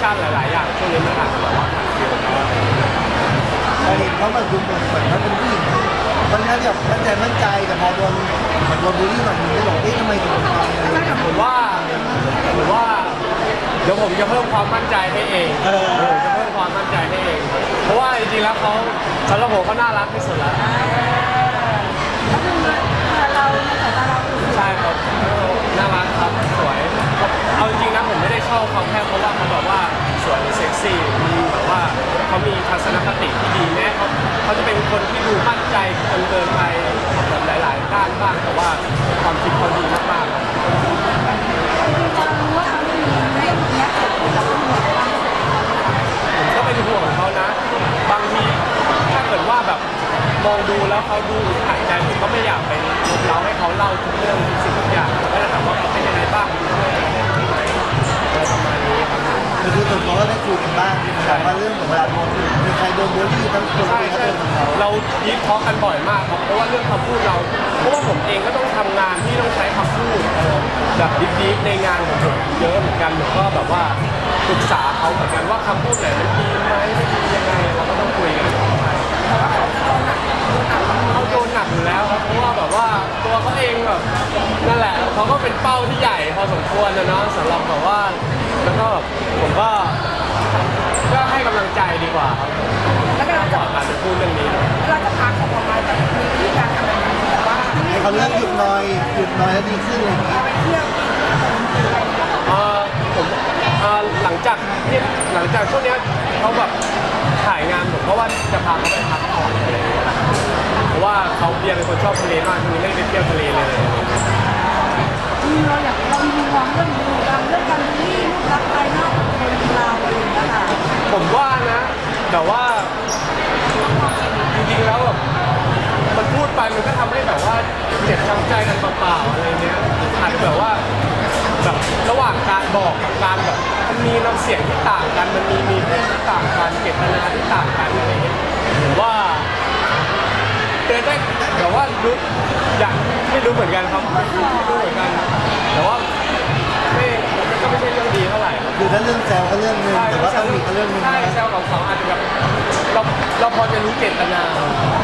ชั่นหลาย ๆ อย่างช่วงนี้มันอาจจะแบบว่าขาดเกินเขาเราเห็นเขามาดูเหมือนเหมือนเขาเป็นผู้หญิงคนนี้แบบมั่นใจมั่นใจแต่พอโดนเหมือนโดนบูลลี่หน่อยหนึงก็บอกเอ๊ะทำไมถึงทำอะไรอย่างเงี้ยผมว่าผมว่าเดี๋ยวผมจะเพิ่มความมั่นใจให้เองเออจะเพิ่มความมั่นใจให้เอง เพราะว่าจริง ๆ แล้วเขาสำหรับผมเขาน่ารักที่สุดแล้วก็คือเราในสายตาเรา ใช่ครับน่ารักครับสวย เอาจริง เขามีทัศนคติที่ดีแม้เขาเขาจะเป็นคนที่ดูมั่นใจจนเกินไปแบบหลาย ๆ ด้านบ้างแต่ว่าความคิดเขาดีมากๆ เวลาโดนมีใครโดนบูลลี่ทั้งตัวใช่เองและใช่เรายิดท้อกันบ่อยมากครับเพราะว่าเรื่องคำพูดเราเพราะว่าผมเองก็ต้องทำงานที่ต้องใช้คำพูดเออแบบดิบๆในงานของผมเยอะเหมือนกันผมก็แบบว่าปรึกษาเขาเหมือนกันว่าคำพูดไหนมันดีไหมไม่ดียังไงเราก็ต้องคุยกันเขาโดนหนักอยู่แล้วครับเพราะว่าแบบว่าตัวเขาเองแบบนั่นแหละเขาก็เป็นเป้าที่ใหญ่พอสมควรนะเนาะ ดีกว่าครับแล้วก็เรากจะว่าการจะพูดเรื่องนี้เราจะพาเขาออกมาแบบมีวิธีการทำอะไรแบบว่าให้เขาเลิกหยุดหน่อยหยุดหน่อยแล้วดีขึ้นอะไรอย่างเงี้ย ไปเที่ยวกินอะไรอย่างเงี้ยเอ่อผมเอ่อหลังจากที่หลังจากช่วงเนี้ยเขาแบบถ่ายงานผมก็ว่าจะพาเขาไปพักผ่อนอะไรอย่างเงี้ยเพราะว่าเขาเบียร์เป็นคนชอบทะเลมากช่วงนี้ไม่ได้ไปเที่ยวทะเลเลย ช้ำใจกันเปล่าๆอะไรเงี้ยอาจจะแบบว่าแบบระหว่างการบอกกับการแบบมันมีน้ำเสียงที่ต่างกัน มันมีมีเรื่องที่ต่างกันเจตนาที่ต่างกันอะไรเงี้ยผมว่าเตือนได้แต่ว่ารู้อยากไม่รู้เหมือนกันครับไม่รู้เหมือนกันแต่ว่าไม่ก็ไม่ใช่เรื่องดีเท่าไหร่ครับ คือถ้าเรื่องแซวก็เรื่องหนึงแต่ว่าต้องมีก็เรื่องหนึงใช่นะ แซวเขาอาจจะแบบเรา เราพอจะรู้เจตนา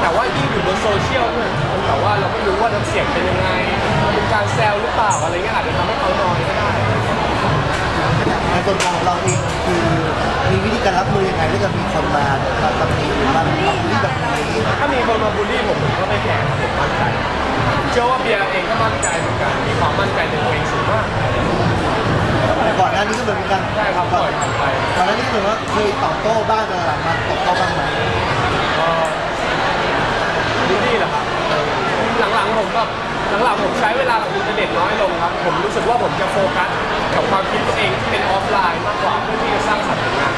แต่ว่ายิ่งอยู่บนโซเชียลเนี่ยมันแบบว่าเราไม่รู้ว่าน้ำเสียงเป็นยังไงมันเป็นการแซวหรือเปล่าอะไรเงี้ยอาจจะทำให้เขานอยก็ได้ ในส่วนของเราเองคือมีวิธีการรับมือยังไงถ้าเกิดมีคนมามาตำหนิหรือมาบูลลี่แบบนี้ถ้ามีคนมาบูลลี่ผมผมก็ไม่แคร์ครับผมมั่นใจเชื่อว่าเบียร์เองก็มั่นใจเหมือนกันมีความมั่นใจในตัวเองสูงมาก แต่ก่อนหน้านี้ก็ เหมือนเป็นการใช่ครับปล่อยผ่านไปก่อนหน้านี้ก็เหมือนว่าเคยตอบโต้บ้างแต่หลังมาตอบโต้บ้างไหมก็บูลลี่เหรอครับหลังๆผมแบบหลังๆผมใช้เวลากับอินเทอร์เน็ตน้อยลงครับ ผมรู้สึกว่าผมจะโฟกัสกับความคิดตัวเองที่เป็นออฟไลน์มากกว่าเพื่อที่จะสร้างสรรค์ผลงาน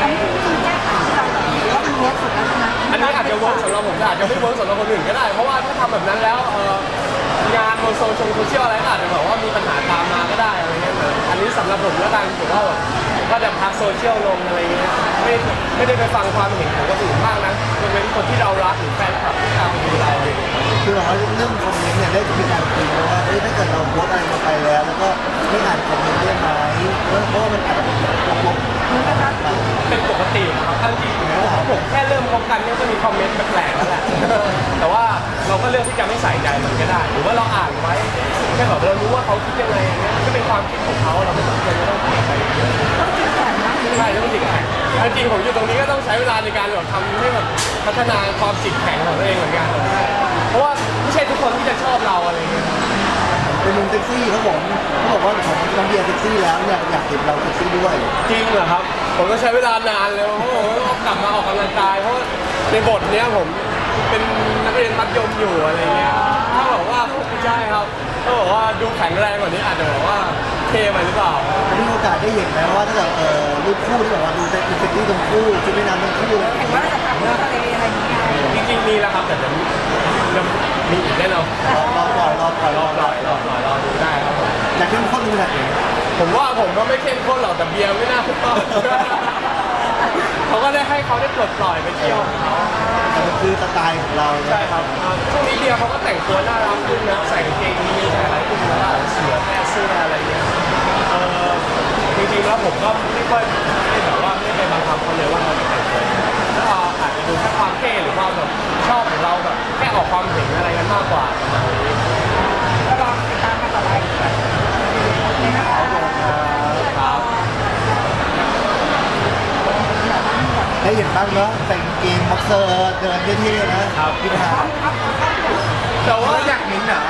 อันนี้คือวิธีแก้ไขที่เราแบบว่ามันเวิร์กสุดแล้วใช่ไหมอันนี้อาจจะเวิร์กสำหรับผมแต่อาจจะไม่เวิร์กสำหรับคนอื่นก็ได้ เพราะว่าถ้าทำแบบนั้นแล้วเอ่องานบนโซเชียลโซเชียลอะไรก็อาจจะแบบว่ามีปัญหาตามมาำหรับผมแล้วกันผมว่าแบบก็จะพักโซเชียลลงอะไรเงี้ยไม่ไม่ได้ไปฟังความเห็นของคนอื่นมากนะยกเว้นคนที่เรารักหรือแฟนคลับที่ตามดูเราอะไรเงี้ย คือเราเรื่องคอมเมนต์เนี่ยได้มีการคุยกันว่าเอ้ยถ้าเกิดเราโพสต์อะไรลงไปแล้ว แล้วก็ไม่อ่านคอมเมนต์ได้ไหมเพราะว่ามันอาจจะเหมือนกันนะเป็นปกตินะครับถ้าจริงๆแล้วผมแค่เริ่มคบกันเนี่ยก็มีคอมเมนต์แปลกๆแล้วแหละ แต่ว่า เราก็เลือกที่จะไม่ใส่ใจมันก็ได้ หรือว่าเราอ่านไว้แค่แบบเรารู้ว่าเขาคิดยังไงอย่างเงี้ยมันก็เป็นความคิดของเขาเราไม่ต้องควรจะต้องเปลี่ยนไปต้องจิตแข็งนะใช่ต้องจิตแข็งเอาจริงผมอยู่ตรงนี้ก็ต้องใช้เวลาในการแบบทำให้แบบพัฒนาความจิตแข็งของตัวเองเหมือนกันเพราะว่าไม่ใช่ทุกคนที่จะชอบเราอะไรเงี้ยๆเป็นมุมเซ็กซี่เขาบอกเขาบอกว่าของน้องเบียร์เซ็กซี่แล้วเนี่ยอยากเห็นเราเซ็กซี่ด้วย จริงเหรอครับ ผมก็ใช้เวลานานเลยเพราะผมต้องกลับมาออกกำลังกายเพราะว่าในบทเนี้ยผม เป็นนักเรียนมัธยมอยู่อะไรเงี้ยถ้าบอกว่าไม่ใช่ครับถ้าบอกว่าดูแข็งแรงกว่านี้อาจจะบอกว่าเทไปหรือเปล่ามีโอกาสได้เห็นไหมว่าถ้าเกิดเออรูปคู่ที่แบบว่าดูเซ็กซี่ตรงคู่ชุดว่ายน้ำตรงคู่อะไรอย่างเห็นเงี้ยว่าจะทำเรื่องทะเลอะไรอย่างเงี้ยจริงๆมีแล้วครับแต่เดี๋ยวมีอีกแน่นอนรอรอปล่อยรอปล่อยรรออปล่อยรอปล่อยรอดูได้ครับผมอยากเข้มข้นขนาดไหนผมว่าผมก็ไม่เข้มข้นหรอกแต่เบียร์ไม่น่าต้อ เขาก็ได้ให้เขาได้ปลดปล่อยไปเที่ยวของเขาแต่มันคือสไตล์ของเราใช่ครับอ่าช่วงนี้เบียร์เขาก็แต่งตัวน่ารักขึ้นนะใส่กางเกงยีนส์ใส่อะไรขึ้นแล้วก็เสือแม่เสื้ออะไรเงี้ยเออจริงๆแล้วผมก็ไม่ค่อยไม่แบบว่าไม่ไปบังคับเขาเลยว่าเขาจะแต่งตัวยังไงแล้วเราอาจจะดูแค่ความเท่หรือความแบบชอบของเราแบบแค่ออกความเห็นอะไรกันมากกว่า บ้างเนาะแต่งเกงบ็อกเซอร์เดินเท่ๆนะครับพี่ทาแต่ว่าอยากเห็นเหรอ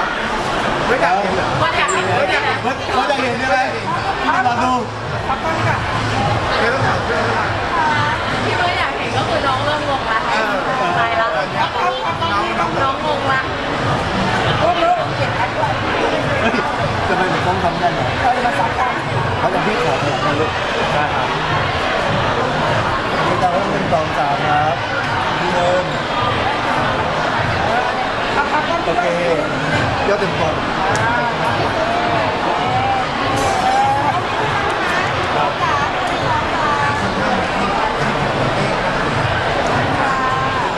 ไม่อยากเห็นเหรอว่าอยากเห็นด้วยนะเขาจะเห็นใช่ไหมพี่มาดูพักก่อนค่ะไม่ต้องถามเพื่อนว่าที่ไม่อยากเห็นก็คือน้องเริ่มงงละตายละน้องงงละพวกเราเขียนแอปด้วยเฮ้ยทำไมถึงต้องทำได้เหรอเราจะมาสักกันเขาจะพี่ขอถามนะลูกได้ครับ พี่ตาว่าเป็นสองสามครับพี่เริ่มพักพักก่อนโอเคยอดเต็มก่อนเ